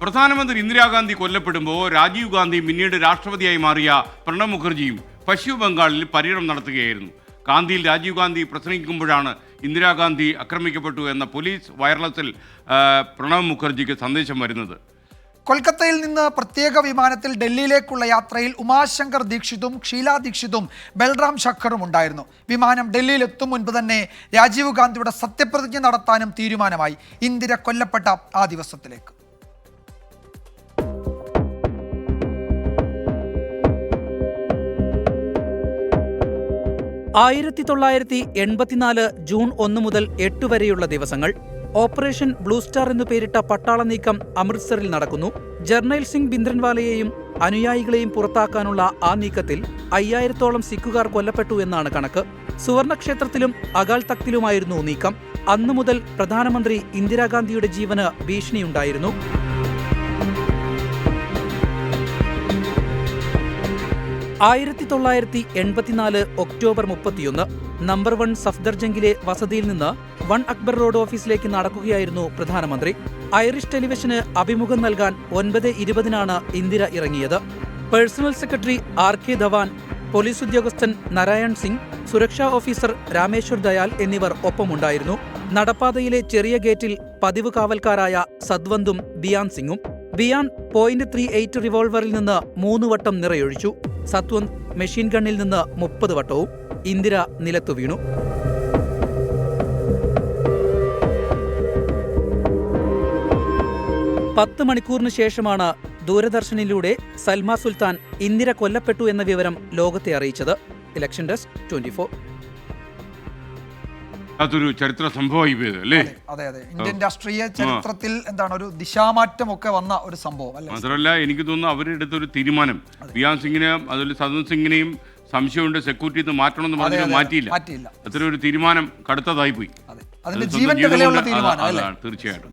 പ്രധാനമന്ത്രി ഇന്ദിരാഗാന്ധി കൊല്ലപ്പെടുമ്പോൾ രാജീവ് ഗാന്ധി പിന്നീട് രാഷ്ട്രപതിയായി മാറിയ പ്രണബ് മുഖർജിയും പശ്ചിമ ബംഗാളിൽ പര്യടനം നടത്തുകയായിരുന്നു. ഗാന്ധിയിൽ രാജീവ് ഗാന്ധി പ്രസംഗിക്കുമ്പോഴാണ് ഇന്ദിരാഗാന്ധി ആക്രമിക്കപ്പെട്ടു എന്ന പോലീസ് വയർലെസ്സിൽ പ്രണബ് മുഖർജിക്ക് സന്ദേശം വരുന്നത്. കൊൽക്കത്തയിൽ നിന്ന് പ്രത്യേക വിമാനത്തിൽ ഡൽഹിയിലേക്കുള്ള യാത്രയിൽ ഉമാശങ്കർ ദീക്ഷിതും ഷീല ദീക്ഷിതും ബൽറാം ഷക്കറും ഉണ്ടായിരുന്നു. വിമാനം ഡൽഹിയിൽ എത്തും മുൻപ് തന്നെ രാജീവ് ഗാന്ധിയുടെ സത്യപ്രതിജ്ഞ നടത്താനും തീരുമാനമായി. ഇന്ദിര കൊല്ലപ്പെട്ട ആ ദിവസത്തിലേക്ക്. ആയിരത്തി തൊള്ളായിരത്തി എൺപത്തിനാല് ജൂൺ ഒന്ന് മുതൽ എട്ട് വരെയുള്ള ദിവസങ്ങൾ ഓപ്പറേഷൻ ബ്ലൂ സ്റ്റാർ എന്നു പേരിട്ട പട്ടാള നീക്കം അമൃത്സറിൽ നടക്കുന്നു. ജർണൈൽ സിംഗ് ബിന്ദ്രൻവാലയെയും അനുയായികളെയും പുറത്താക്കാനുള്ള ആ നീക്കത്തിൽ അയ്യായിരത്തോളം സിഖുകാർ കൊല്ലപ്പെട്ടു എന്നാണ് കണക്ക്. സുവർണക്ഷേത്രത്തിലും അകാൽ തക്തിലുമായിരുന്നു നീക്കം. അന്നു മുതൽ പ്രധാനമന്ത്രി ഇന്ദിരാഗാന്ധിയുടെ ജീവന് ഭീഷണിയുണ്ടായിരുന്നു. ആയിരത്തി തൊള്ളായിരത്തി എൺപത്തിനാല് ഒക്ടോബർ മുപ്പത്തിയൊന്ന് നമ്പർ വൺ സഫ്ദർജംഗിലെ വസതിയിൽ നിന്ന് വൺ അക്ബർ റോഡ് ഓഫീസിലേക്ക് നടക്കുകയായിരുന്നു പ്രധാനമന്ത്രി. ഐറിഷ് ടെലിവിഷന് അഭിമുഖം നൽകാൻ ഒൻപത് ഇരുപതിനാണ് ഇന്ദിര ഇറങ്ങിയത്. Personal secretary R K Dhawan police ഉദ്യോഗസ്ഥൻ നാരായൺ സിംഗ് സുരക്ഷാ ഓഫീസർ രാമേശ്വർ ദയാൽ എന്നിവർ ഒപ്പമുണ്ടായിരുന്നു. നടപ്പാതയിലെ ചെറിയ ഗേറ്റിൽ പതിവ് കാവൽക്കാരായ സദ്വന്തും ബിയാൻ സിംഗും ബിയാൻ പോയിന്റ് ത്രീ എയ്റ്റ് റിവോൾവറിൽ നിന്ന് മൂന്ന് വട്ടം നിറയൊഴിച്ചു. സത്വന്ത് മെഷീൻ ഗണ്ണിൽ നിന്ന് മുപ്പത് വട്ടവും. ഇന്ദിര നിലത്തു വീണു. പത്ത് മണിക്കൂറിന് ശേഷമാണ് ദൂരദർശനിലൂടെ സൽമ സുൽത്താൻ ഇന്ദിര കൊല്ലപ്പെട്ടു എന്ന വിവരം ലോകത്തെ അറിയിച്ചത്. ഇലക്ഷൻ ഡെസ്ക് ട്വന്റി അതൊരു ചരിത്ര സംഭവമായി പോയത് അല്ലേ? അതെ അതെ ഇന്ത്യൻ രാഷ്ട്രീയ ചരിത്രത്തിൽ എന്താണ് ഒരു ദിശാമാറ്റം ഒക്കെ വന്ന ഒരു സംഭവം അല്ലേ? മാത്രമല്ല എനിക്ക് തോന്നുന്നു അവരെടുത്തൊരു തീരുമാനം. ബിയാൻ സിംഗിനെയും അതിൽ സദൻ സിംഗിനെയും സംശയമുണ്ട് സെക്യൂരിറ്റി നിന്ന് മാറ്റണമെന്ന് എന്ന് പറഞ്ഞിട്ട് മാറ്റിയില്ല. മാറ്റിയില്ല. അത്ര ഒരു തീരുമാനം കടുത്തതായി പോയി. അതെ. അതിന്റെ ജീവന്റെ വിലയുള്ള തീർച്ചയായിട്ടും.